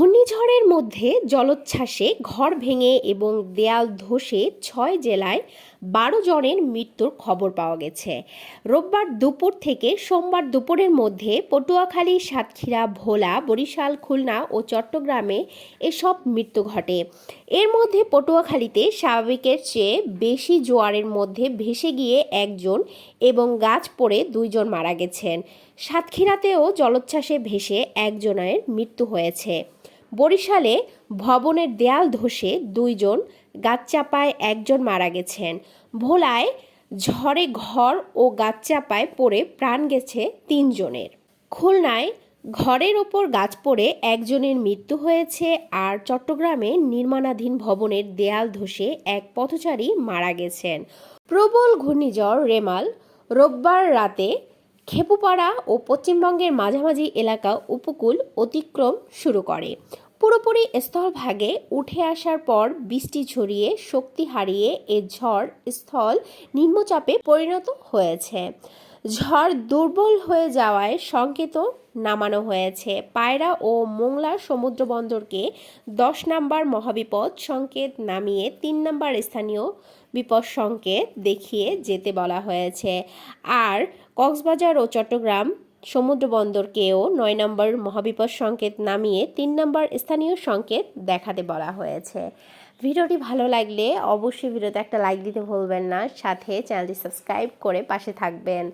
ঘূর্ণিঝড়ের মধ্যে জলোচ্ছ্বাসে ঘর ভেঙে এবং দেয়াল ধসে ছয় জেলায় বারো জনের মৃত্যুর খবর পাওয়া গেছে। রোববার দুপুর থেকে সোমবার দুপুরের মধ্যে পটুয়াখালী, সাতক্ষীরা, ভোলা, বরিশাল, খুলনা ও চট্টগ্রামে এসব মৃত্যু ঘটে। এর মধ্যে পটুয়াখালীতে স্বাভাবিকের চেয়ে বেশি জোয়ারের মধ্যে ভেসে গিয়ে একজন এবং গাছ পড়ে দুইজন মারা গেছেন। সাতক্ষীরাতেও জলোচ্ছ্বাসে ভেসে একজনের মৃত্যু হয়েছে। বরিশালে ভবনের দেয়াল ধসে দুইজন, গাছচাপায় একজন মারা গেছেন। ভোলায় ঝড়ে ঘর ও গাছচাপায় পড়ে প্রাণ গেছে তিনজনের। খুলনায় ঘরের ওপর গাছ পড়ে একজনের মৃত্যু হয়েছে আর চট্টগ্রামে নির্মাণাধীন ভবনের দেয়াল ধসে এক পথচারী মারা গেছেন। প্রবল ঘূর্ণিঝড় রেমাল রোববার রাতে খেপুপাড়া ও পশ্চিমবঙ্গের মাঝামাঝি এলাকা উপকূল অতিক্রম শুরু করে। পুরোপুরি স্থলভাগে উঠে আসার পর বৃষ্টি ছড়িয়ে শক্তি হারিয়ে এ ঝড় স্থল নিম্নচাপে পরিণত হয়েছে। ঝড় দুর্বল হয়ে যাওয়ায় সংকেত নামানো হয়েছে। পায়রা ও মোংলা সমুদ্র বন্দরকে দশ নম্বর মহাবিপদ সংকেত নামিয়ে তিন নম্বর স্থানীয় বিপদ সংকেত দেখিয়ে যেতে বলা হয়েছে। আর কক্সবাজার ও চট্টগ্রাম সমুদ্র বন্দরকেও নয় নম্বর মহাবিপদ সংকেত নামিয়ে তিন নম্বর স্থানীয় সংকেত দেখাতে বলা হয়েছে। ভিডিওটি ভালো লাগলে অবশ্যই ভিডিওতে একটা লাইক দিতে ভুলবেন না। সাথে চ্যানেলটি সাবস্ক্রাইব করে পাশে থাকবেন।